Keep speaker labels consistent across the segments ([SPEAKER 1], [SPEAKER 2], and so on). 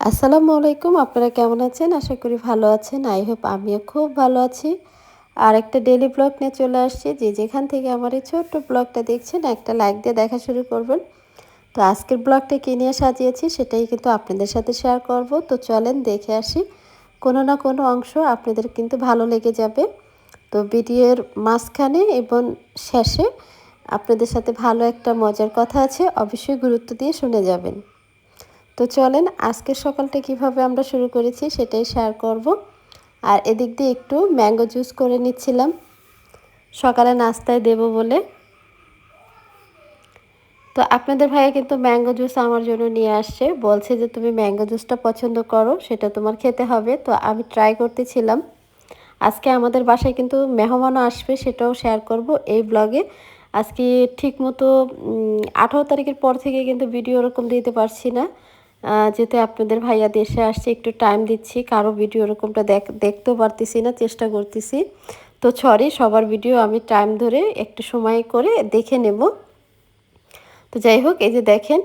[SPEAKER 1] আসসালামু আলাইকুম, আপনারা কেমন আছেন? আশা করি ভালো আছেন। আই হোপ আমিও খুব ভালো আছি। আর একটা ডেলি ব্লগ নিয়ে চলে আসছি। যে যেখান থেকে আমার এই ছোট্ট ব্লগটা দেখছেন, একটা লাইক দিয়ে দেখা শুরু করবেন। তো আজকের ব্লগটা কী নিয়ে সাজিয়েছি, সেটাই কিন্তু আপনাদের সাথে শেয়ার করব। তো চলেন দেখে আসি। কোনো না কোনো অংশ আপনাদের কিন্তু ভালো লেগে যাবে। তো ভিডিওর মাঝখানে এবং শেষে আপনাদের সাথে ভালো একটা মজার কথা আছে, অবশ্যই গুরুত্ব দিয়ে শুনে যাবেন। তো চলেন আজকের সকালটা কীভাবে আমরা শুরু করেছি সেটাই শেয়ার করব। আর এদিক দিয়ে একটু ম্যাঙ্গো জুস করে নিচ্ছিলাম। সকালে নাস্তায় দেব বলে। তো আপনাদের ভাইয়া কিন্তু ম্যাঙ্গো জুস আমার জন্য নিয়ে আসছে। বলছে যে, তুমি ম্যাঙ্গো জুসটা পছন্দ করো, সেটা তোমার খেতে হবে। তো আমি ট্রাই করতেছিলাম। আজকে আমাদের বাসায় কিন্তু মেহমানও আসবে, সেটাও শেয়ার করব এই ব্লগে আজকে ঠিক মতো আঠারো তারিখের পর থেকে কিন্তু ভিডিও ওরকম দিতে পারছি না। যেতে আপনাদের ভাইয়া দেশে আসছে, একটু টাইম দিচ্ছি, কারও ভিডিও ওরকমটা দেখ, দেখতেও পারতেছি না, চেষ্টা করতেছি। তো সরি সবার ভিডিও আমি টাইম ধরে একটু সময় করে দেখে নেব। তো যাই হোক, এই যে দেখেন,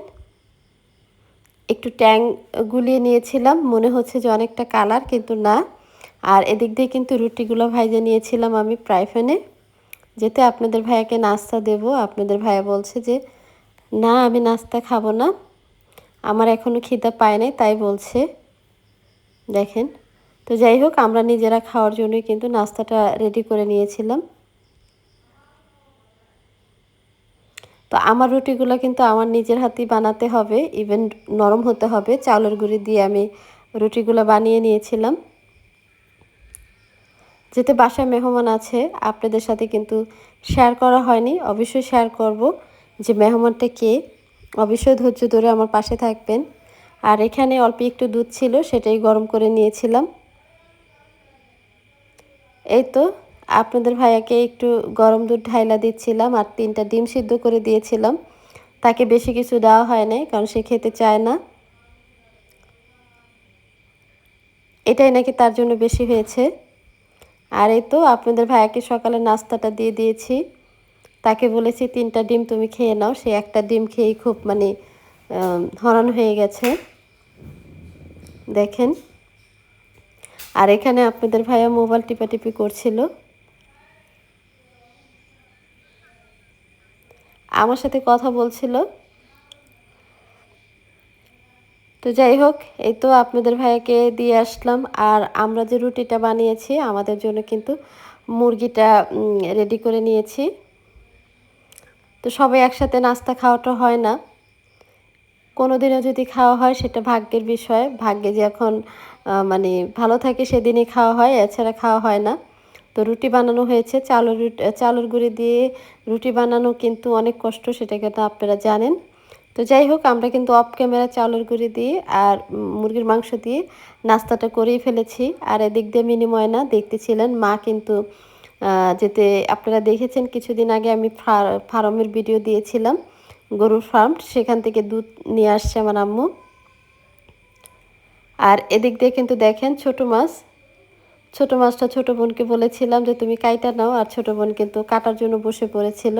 [SPEAKER 1] একটু ট্যাং গুলিয়ে নিয়েছিলাম, মনে হচ্ছে যে অনেকটা কালার, কিন্তু না। আর এদিক দিয়ে কিন্তু রুটিগুলো ভাইজে নিয়েছিলাম আমি প্রাইফেনে যেতে আপনাদের ভাইয়াকে নাস্তা দেব, আপনাদের ভাইয়া বলছে যে, না, আমি নাস্তা খাব না। আমার এখনও খিদা পায় নাই, তাই বলছে। দেখেন। তো যাই হোক, আমরা নিজেরা খাওয়ার জন্যই কিন্তু নাস্তাটা রেডি করে নিয়েছিলাম। তো আমার রুটিগুলো কিন্তু আমার নিজের হাতেই বানাতে হবে ইভেন নরম হতে হবে। চাউলের গুঁড়ি দিয়ে আমি রুটিগুলো বানিয়ে নিয়েছিলাম। যেতে বাসায় মেহমান আছে, আপনাদের সাথে কিন্তু শেয়ার করা হয়নি। অবশ্যই শেয়ার করব যে মেহমানটা কে। অবশ্যই ধৈর্য ধরে আমার পাশে থাকবেন। আর এখানে অল্প একটু দুধ ছিল, সেটাই গরম করে নিয়েছিলাম। এই তো, আপনাদের ভাইয়াকে একটু গরম দুধ ঢাইলা দিচ্ছিলাম আর তিনটা ডিম সিদ্ধ করে দিয়েছিলাম। তাকে বেশি কিছু দেওয়া হয় নাই, কারণ সে খেতে চায় না। এটাই নাকি তার জন্য বেশি হয়েছে। আর এই তো, আপনাদের ভাইয়াকে সকালে নাস্তাটা দিয়ে দিয়েছি। তাকে বলেছি, তিনটা ডিম তুমি খেয়ে নাও। সে একটা ডিম খেয়েই খুব মানে হরণ হয়ে গেছে। দেখেন। আর এখানে আপনাদের ভাইয়া মোবাইল টিপাটিপি করছিল। আমার সাথে কথা বলছিল। তো যাই হোক, এই তো আপনাদের ভাইয়াকে দিয়ে আসলাম। আর আমরা যে রুটিটা বানিয়েছি, আমাদের জন্য কিন্তু মুরগিটা রেডি করে নিয়েছি। তো সবাই একসাথে নাস্তা খাওয়াটা হয় না। কোনো দিনও যদি খাওয়া হয় সেটা ভাগ্যের বিষয়। ভাগ্যে যে এখন মানে ভালো থাকে সেদিনই খাওয়া হয়, এছাড়া খাওয়া হয় না। তো রুটি বানানো হয়েছে, চালের রুটি, চালের গুঁড়ি দিয়ে রুটি বানানো কিন্তু অনেক কষ্ট, সেটা কিন্তু আপনারা জানেন। তো যাই হোক, আমরা কিন্তু অফ ক্যামেরা চালের গুঁড়ি দিয়ে আর মুরগির মাংস দিয়ে নাস্তাটা করেই ফেলেছি। আর এদিক দিয়ে মিনিময় না, দেখতেছিলেন মা কিন্তু যেতে আপনারা দেখেছেন, কিছুদিন আগে আমি ফার্মের ভিডিও দিয়েছিলাম, গরুর ফার্ম সেখান থেকে দুধ নিয়ে আসছে আমার আম্মু। আর এদিক দিয়ে কিন্তু দেখেন ছোট মাছ, ছোট মাছটা ছোট বোনকে বলেছিলাম যে, তুমি কাইটা নাও। আর ছোট বোন কিন্তু কাটার জন্য বসে পড়েছিল।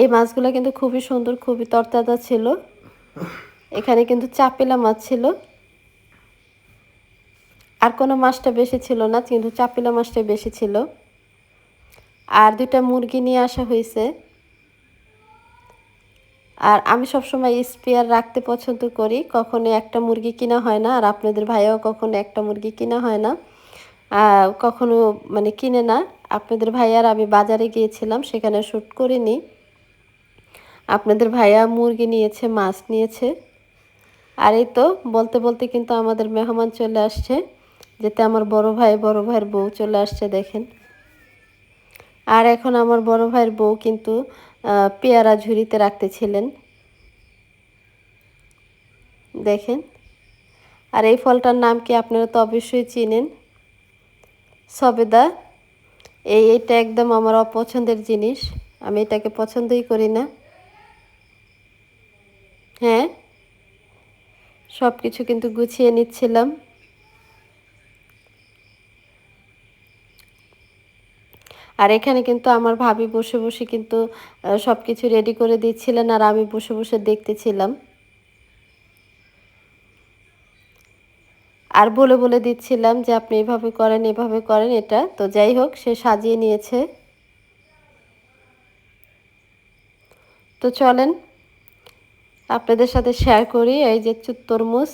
[SPEAKER 1] এই মাছগুলো কিন্তু খুবই সুন্দর, খুবই তরতাজা ছিল। এখানে কিন্তু চাপেলা মাছ ছিল। আর কোনো মাছটা বেশি ছিল না, কিন্তু চাপিলা মাছটাই বেশি ছিল। আর দুটা মুরগি নিয়ে আসা হয়েছে। আর আমি সবসময় স্পেয়ার রাখতে পছন্দ করি, কখনো একটা মুরগি কিনা হয় না, আর আপনাদের ভাইয়াও কখনো একটা মুরগি কিনা হয় না। কখনো মানে কিনে না। আপনাদের ভাইয়ার আমি বাজারে গিয়েছিলাম, সেখানে শ্যুট করিনি। আপনাদের ভাইয়া মুরগি নিয়েছে, মাছ নিয়েছে। আর এই তো, বলতে বলতে কিন্তু আমাদের মেহমান চলে আসছে। যেতে আমার বড় ভাই বড় ভাইয়ের বউ চলে আসছে, দেখেন। আর এখন আমার বড় ভাইয়ের বউ কিন্তু পেয়ারা ঝুড়িতে রাখতেছিলেন। দেখেন। আর এই ফলটার নাম কি আপনারা তো অবশ্যই চিনেন? সবেদা। এই এটা একদম আমার অপছন্দের জিনিস। আমি এটাকে পছন্দই করি না। হ্যাঁ? সব কিছু কিন্তু গুছিয়ে নিচ্ছিলাম। আর এখানে কিন্তু আমার ভাবি বসে বসে কিন্তু সব কিছু রেডি করে দিচ্ছিলেন আর আমি বসে বসে দেখতেছিলাম। আর বলে বলে দিচ্ছিলাম যে আপনি এভাবে করেন এভাবে করেন এটা। তো যাই হোক, সে সাজিয়ে নিয়েছে। তো চলেন, আপনাদের সাথে শেয়ার করি। এই যে তরমুজ।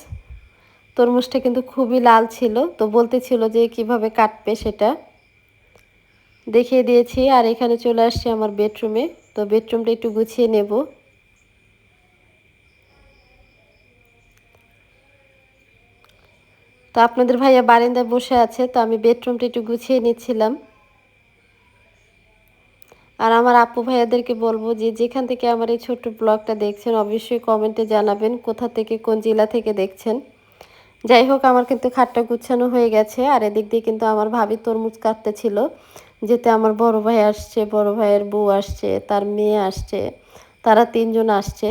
[SPEAKER 1] তরমুজটা কিন্তু খুবই লাল ছিল। তো বলতেছিল যে কীভাবে কাটবে সেটা। দেখিয়ে দিয়েছি। আর এখানে চলে আসছি আমার বেডরুমে। তো বেডরুমটা একটু গুছিয়ে নেব। তো আপনাদের ভাইয়া বারিন্দায় বসে আছে, তো আমি বেডরুমটা একটু গুছিয়ে নিচ্ছিলাম। আর আমার আপু ভাইয়াদেরকে বলব যে, যেখান থেকে আমার এই ছোট্ট ব্লগটা দেখছেন, অবশ্যই কমেন্টে জানাবেন কোথা থেকে, কোন জেলা থেকে দেখছেন। যাই হোক, আমার কিন্তু খাটটা গুছানো হয়ে গেছে, আর এদিক দিয়ে কিন্তু আমার ভাবি তরমুজ কাটতে ছিল। যেতে আমার বড় ভাই আসছে, বড় ভাইয়ের বউ আসছে, তার মেয়ে আসছে, তারা তিনজন আসছে।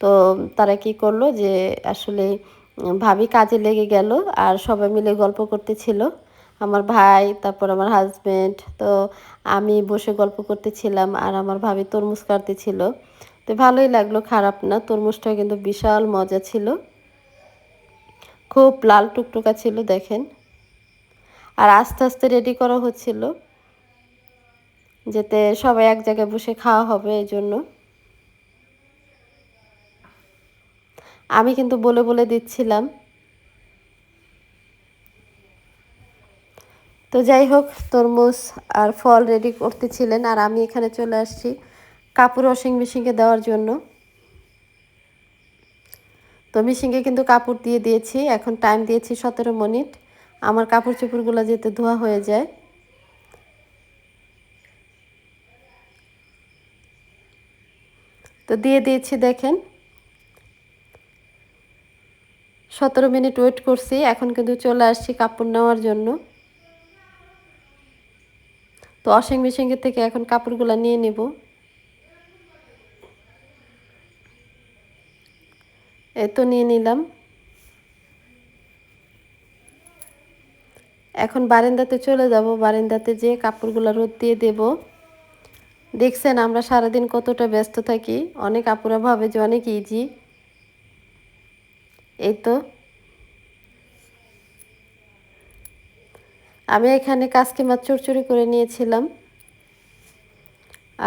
[SPEAKER 1] তো তারা কি করল যে আসলে ভাবি কাজে লেগে গেল আর সবাই মিলে গল্প করতেছিল। আমার ভাই, তারপর আমার হাজব্যান্ড তো আমি বসে গল্প করতেছিলাম আর আমার ভাবি তরমুজ কাটতেছিল। তো ভালোই লাগল, খারাপ না, তরমুজটা কিন্তু বিশাল মজা ছিল। খুব লাল টুকটুকা ছিল, দেখেন। আর আস্তে আস্তে রেডি করা হচ্ছিল। যেতে সবাই এক জায়গায় বসে খাওয়া হবে এই জন্য। আমি কিন্তু বলে বলে দিচ্ছিলাম। তো যাই হোক, তরমুজ আর ফল রেডি করতেছিলেন আর আমি এখানে চলে আসছি কাপড় ওয়াশিং মেশিনকে দেওয়ার জন্য। তো মেশিনকে কিন্তু কাপড় দিয়ে দিয়েছি, এখন টাইম দিয়েছি সতেরো মিনিট। আমার কাপড় চোপড়গুলো যেতে ধোয়া হয়ে যায়। তো দিয়ে দিয়েছি, দেখেন। সতেরো মিনিট ওয়েট করছি, এখন কিন্তু চলে আসছি কাপড় নেওয়ার জন্য। তো ওয়াশিং মেশিনের থেকে এখন কাপড়গুলো নিয়ে নেব। এই তো নিয়ে নিলাম। এখন বারান্দাতে চলে যাব, বারান্দাতে যে কাপড়গুলো রোদ দিয়ে দেব। দেখছেন আমরা সারাদিন কতটা ব্যস্ত থাকি। অনেক আপুরা ভাবে যে অনেক ইজি এই তো। আমি এখানে কাজকে মাছ চুরচুরি করে নিয়েছিলাম।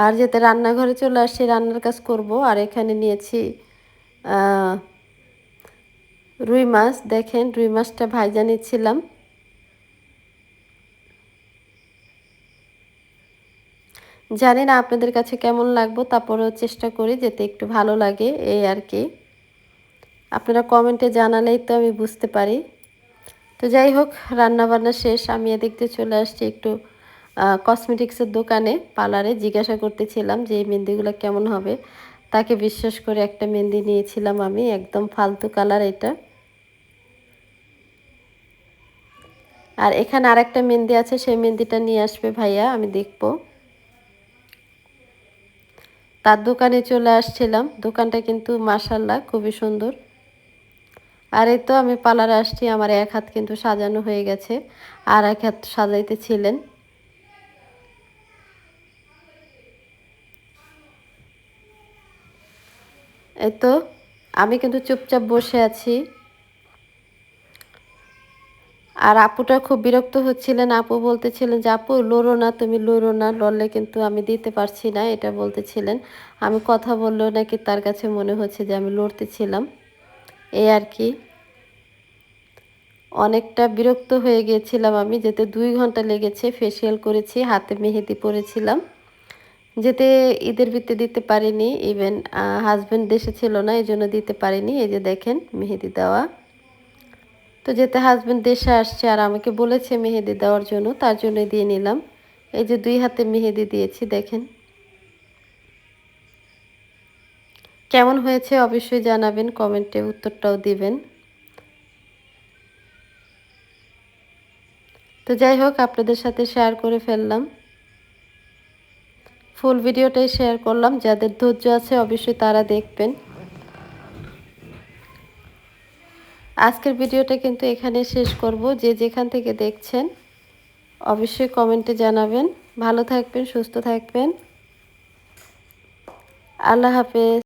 [SPEAKER 1] আর যেতে রান্নাঘরে চলে আসছি রান্নার কাজ করব। আর এখানে নিয়েছি রুই মাছ। দেখেন রুই মাছটা ভাইজা নিচ্ছিলাম। জানি না আপনাদের কাছে কেমন লাগবো, তারপরেও চেষ্টা করি যেতে একটু ভালো লাগে, এই আর কি। আপনারা কমেন্টে জানালেই তো আমি বুঝতে পারি। তো যাই হোক, রান্নাবান্না শেষ, আমি এদিক দিয়ে চলে আসছি একটু কসমেটিক্সের দোকানে, পার্লারে জিজ্ঞাসা করতেছিলাম যে এই মেহেন্দিগুলো কেমন হবে। তাকে বিশ্বাস করে একটা মেহেন্দি নিয়েছিলাম আমি, একদম ফালতু কালার এটা। আর এখানে আরেকটা মেহেন্দি আছে, সেই মেহেন্দিটা নিয়ে আসবে ভাইয়া, আমি দেখব। তার দোকানে চলে আসছিলাম। দোকানটা কিন্তু মাসাল্লাহ খুবই সুন্দর। আর এই তো আমি পার্লারে আসছি, আমার এক হাত কিন্তু সাজানো হয়ে গেছে, আর এক হাত সাজাইতেছিলেন এই তো আমি কিন্তু চুপচাপ বসে আছি। আর আপুটা খুব বিরক্ত হচ্ছিলেন। আপু বলতেছিলেন যে, আপু, লড়ো না, তুমি লড়ো না, লড়লে কিন্তু আমি দিতে পারছি না। এটা বলতেছিলেন। আমি কথা বললেও নাকি তার কাছে মনে হচ্ছে যে, আমি লড়তেছিলাম। এই আর কি। অনেকটা বিরক্ত হয়ে গিয়েছিলাম আমি, যেতে দুই ঘণ্টা লেগেছে ফেসিয়াল করেছি, হাতে মেহেদি পরেছিলাম। যেতে ঈদের ভিত্তি দিতে পারিনি ইভেন হাজব্যান্ড দেশে ছিল না এই জন্য দিতে পারিনি। এই যে দেখেন, মেহেদি দেওয়া। তো যেতে হাজব্যান্ড দেশে আসছে আর আমাকে বলেছে মেহেদি দেওয়ার জন্য, তার জন্য দিয়ে নিলাম। এই যে দুই হাতে মেহেদি দিয়েছি, দেখেন। কেমন হয়েছে অবশ্যই জানাবেন কমেন্টে উত্তরটাও দিবেন। তো যাই হোক, আপনাদের সাথে শেয়ার করে ফেললাম। ফুল ভিডিওটাই শেয়ার করলাম, যাদের ধৈর্য আছে অবশ্যই তারা দেখবেন। আজকের ভিডিওটা কিন্তু এখানে শেষ করব। যে যেখান থেকে দেখছেন, অবশ্যই কমেন্টে জানাবেন। ভালো থাকবেন, সুস্থ থাকবেন। আল্লাহ হাফেজ।